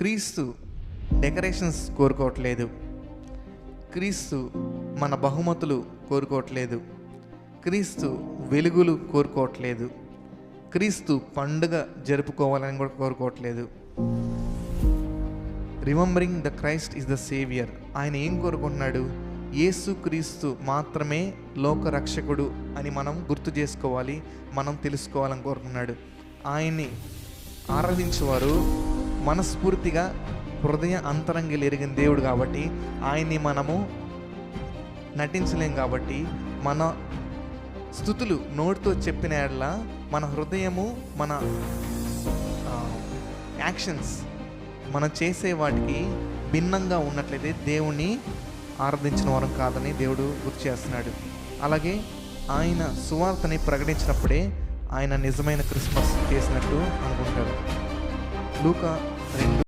క్రీస్తు డెకరేషన్స్ కోరుకోవట్లేదు. క్రీస్తు మన బహుమతులు కోరుకోవట్లేదు. క్రీస్తు వెలుగులు కోరుకోవట్లేదు. క్రీస్తు పండుగ జరుపుకోవాలని కూడా కోరుకోవట్లేదు. Remembering the Christ is the saviour ఆయన ఏం కోరుకుంటున్నాడు? యేసు క్రీస్తు మాత్రమే లోక రక్షకుడు అని మనం గుర్తు చేసుకోవాలి మనం తెలుసుకోవాలని కోరుకున్నాడు ఆయన్ని ఆరాధించేవారు మనస్ఫూర్తిగా హృదయ అంతరంగిలు ఎరిగిన దేవుడు కాబట్టి ఆయన్ని మనము నటించలేం కాబట్టి మన స్థుతులు నోటితో చెప్పిన ఎడల మన హృదయము మన యాక్షన్స్ మనం చేసే వాటికి భిన్నంగా ఉన్నట్లయితే దేవుణ్ణి ఆరాధించిన వారం కాదని దేవుడు గుర్తు చేస్తున్నాడు. అలాగే ఆయన సువార్తని ప్రకటించినప్పుడే ఆయన నిజమైన క్రిస్మస్ చేసినట్టు అనుకుంటాడు లూకా రెండు